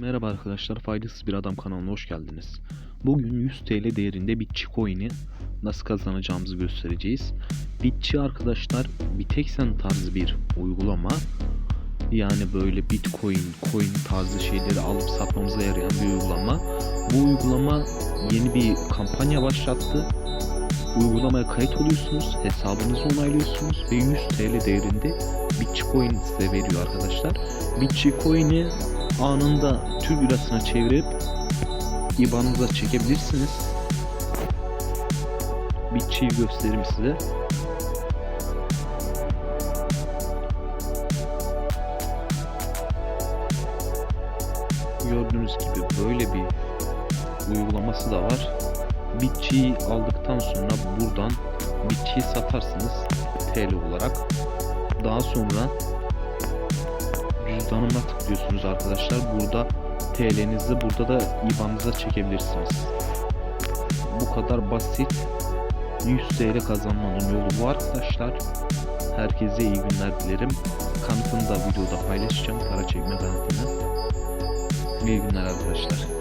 Merhaba arkadaşlar, Faydasız Bir Adam kanalına hoş geldiniz. Bugün 100 TL değerinde bir coin'i nasıl kazanacağımızı göstereceğiz. Bitçi arkadaşlar Bitexen tarzı bir uygulama. Yani böyle Bitcoin, coin tarzı şeyleri alıp satmamıza yarayan bir uygulama. Bu uygulama yeni bir kampanya başlattı. Uygulamaya kayıt oluyorsunuz, hesabınızı onaylıyorsunuz ve 100 TL değerinde Bitcoin size veriyor arkadaşlar. Bitcoin'i anında Türk lirasına çevirip IBAN'ınıza çekebilirsiniz. Bitçiyi göstereyim size. Gördüğünüz gibi böyle bir uygulaması da var. Bitçiyi aldıktan sonra buradan Bitçiyi satarsınız TL olarak. Daha sonra cüzdanıma tıklıyorsunuz arkadaşlar. Burada TL'nizi burada da IBAN'ınıza çekebilirsiniz. Bu kadar basit. 100 TL kazanmanın yolu bu arkadaşlar. Herkese iyi günler dilerim. Kanıtını da videoda paylaşacağım. Para çekme kanıtını. İyi günler arkadaşlar.